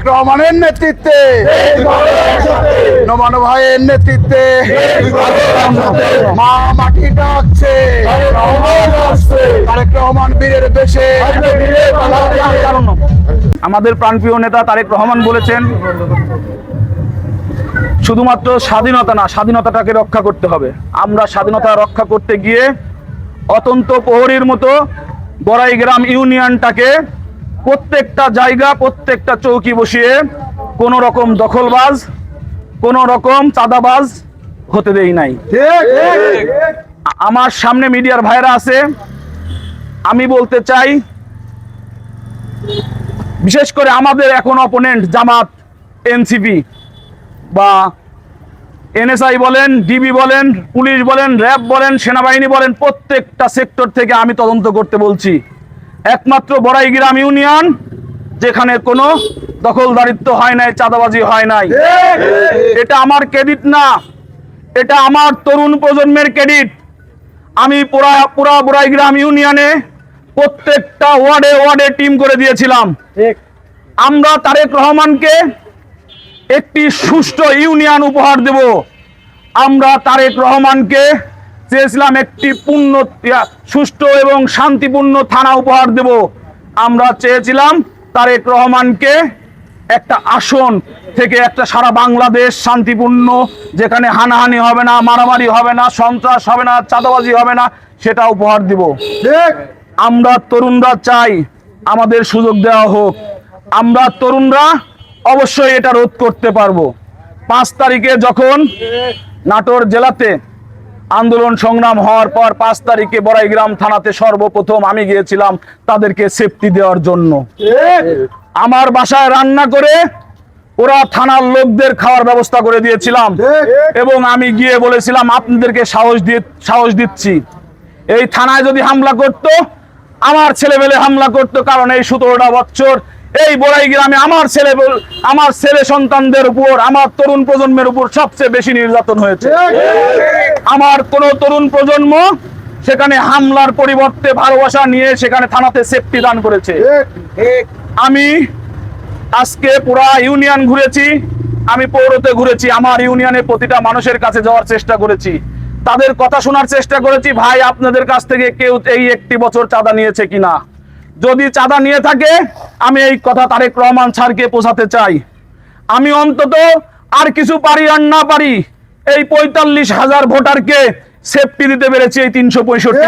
তারেক রহমানের নেতৃত্বে। নমান ভাইয়ের নেতৃত্বে। মা মাটি ডাকছে। তারেক রহমান বীরের আমাদের প্রাণপ্রিয় নেতা তারেক রহমান বলেছেন, শুধুমাত্র স্বাধীনতা না, স্বাধীনতাটাকে রক্ষা করতে হবে। আমরা স্বাধীনতা রক্ষা করতে গিয়ে অতন্ত প্রহরীর মতো বড়াইগ্রাম ইউনিয়নটাকে প্রত্যেকটা জায়গা প্রত্যেকটা চৌকি বসিয়ে কোনো রকম দখলবাজ কোনো রকম চাঁদাবাজ হতে দেই নাই। আমার সামনে মিডিয়ার ভাইরা আছে আমি বলতে চাই বিশেষ করে আমাদের এখন অপোনেন্ট জামাত এনসিপি বা এনএসআই বলেন ডিবি বলেন পুলিশ বলেন র্যাব বলেন সেনাবাহিনী বলেন প্রত্যেকটা সেক্টর থেকে আমি তদন্ত করতে বলছি। একমাত্র বড়াইগ্রাম ইউনিয়ন যেখানে কোনো দখলদারিত্ব হয় নাই চাঁদাবাজি হয় নাই। এটা আমার ক্রেডিট না এটা আমার তরুণ প্রজন্মের ক্রেডিট। আমি পুরা পুরা বড়াইগ্রাম ইউনিয়নে প্রত্যেকটা ওয়ার্ডে ওয়ার্ডে টিম করে দিয়েছিলাম। আমরা তারেক রহমানকে একটি সুষ্ঠু ইউনিয়ন উপহার দেব। আমরা তারেক রহমানকে চেয়েছিলাম একটি পূর্ণ সুষ্ঠু এবং শান্তিপূর্ণ থানা উপহার দেব। আমরা চেয়েছিলাম তারেক রহমানকে একটা আসন থেকে একটা সারা বাংলাদেশ শান্তিপূর্ণ যেখানে হানাহানি হবে না মারামারি হবে না সন্ত্রাস হবে না চাঁদাবাজি হবে না সেটা উপহার দিব। আমরা তরুণরা চাই আমাদের সুযোগ দেওয়া হোক। আমরা তরুণরা অবশ্যই এটা রোধ করতে পারব। পাঁচ তারিখে যখন নাটোর জেলাতে আন্দোলন সংগ্রাম হওয়ার পর পাঁচ তারিখে বড়াইগ্রাম থানাতে সর্বপ্রথম আমি গিয়েছিলাম তাদেরকে সেফটি দেওয়ার জন্য। আমার বাসায় রান্না করে ওরা থানার লোকদের খাওয়ার ব্যবস্থা করে দিয়েছিলাম। এবং আমি গিয়ে বলেছিলাম, আপনাদেরকে সাহস দিয়ে, সাহস দিচ্ছি। এই থানায় যদি হামলা করত, আমার ছেলেমেলে হামলা করত, কারণ এই সতেরোটা বছর এই বড়াই গ্রামে আমার ছেলে আমার ছেলে সন্তানদের উপর, আমার তরুণ প্রজন্মের উপর সবচেয়ে বেশি নির্যাতন হয়েছে। আমার কোন তরুণ প্রজন্ম সেখানে হামলার পরিবর্তে ভালোবাসা নিয়ে সেখানে থানাতে সেফটি দান করেছে। আমি আজকে পুরা ইউনিয়ন ঘুরেছি, আমি পৌরতে ঘুরেছি, আমার ইউনিয়নে প্রতিটা মানুষের কাছে যাওয়ার চেষ্টা করেছি। তাদের কথা শোনার চেষ্টা করেছি, ভাই আপনাদের কাছ থেকে কেউ এই একটি বছর চাঁদা নিয়েছে কিনা? যদি চাঁদা নিয়ে থাকে, আমি এই কথা তারেক রহমান স্যারকে পোষাতে চাই। আমি অন্তত আর কিছু পারি আর না পারি, এই পঁয়তাল্লিশ হাজার ভোটারকে সেফটি দিতে পেরেছি এই তিনশো পঁয়ষট্টি